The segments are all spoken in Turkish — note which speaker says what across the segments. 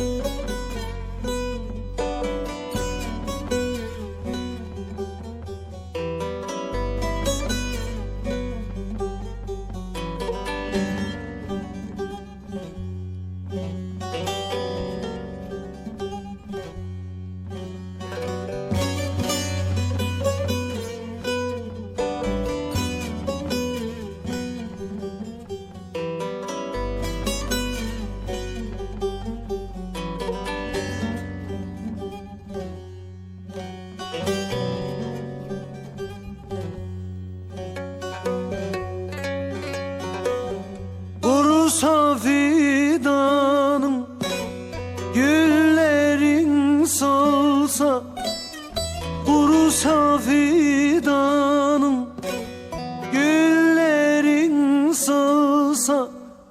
Speaker 1: Kurusa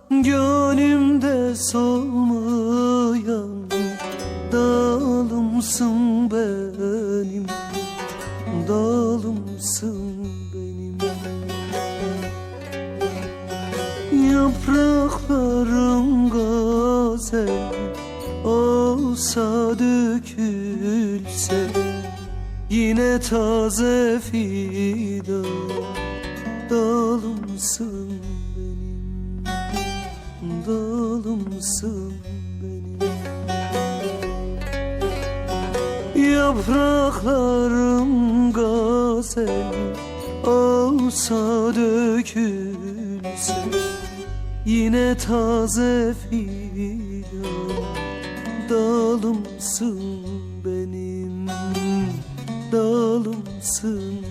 Speaker 1: Gönlümde solmayan Dalımsın benim Dalımsın benim. Yapraklarım gazel olsa dökülse Yine taze fidan dalımsın Dalımsın benim. Yapraklarım gazel olsa dökülse Yine taze fidan. Dalımsın benim Dalımsın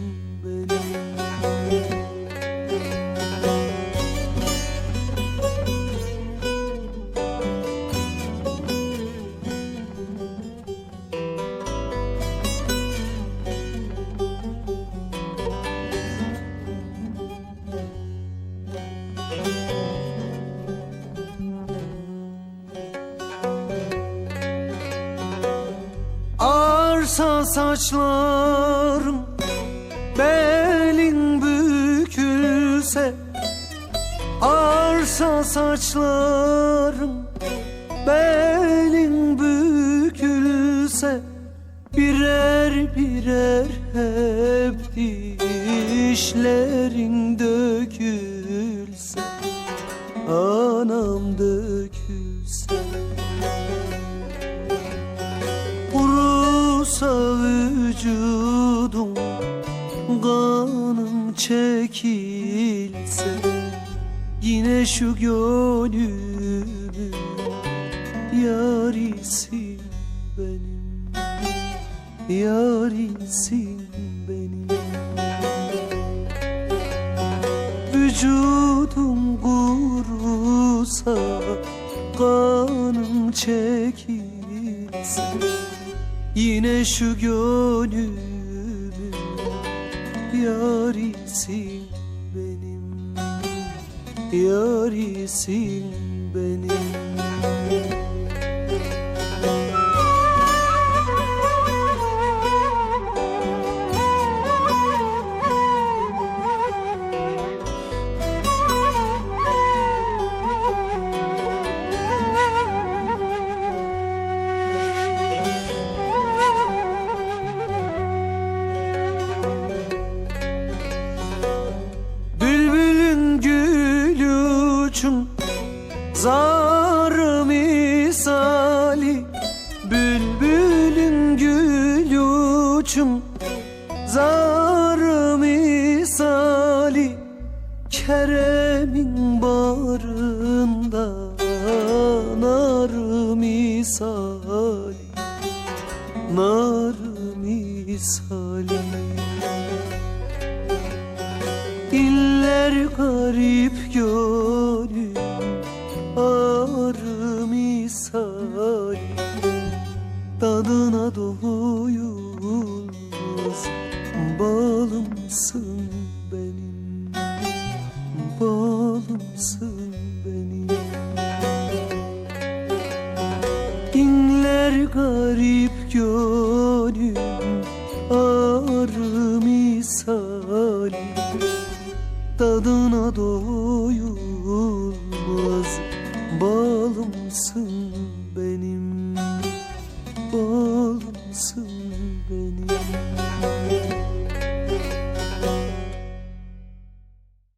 Speaker 1: Arsa saçlarım belin bükülse Arsa saçlarım belin bükülse Birer birer hep dişlerin dökülse. Anam dökülse vücudum Kanım çekilse Yine şu gönlümün Yarisin benim Yarisin benim. Vücudum kurusa Kanım çekilse Yine şu gönlümün Yarisin benim. Yarisin benim uçum Zar misali Kerem'in barında Nar misali Nar misali. İller garip gönlüm Ağrı misali Tadına doyulmaz Balımsın benim İnler garip gönlüm Ağrı misali. Tadına doyulmaz Balımsın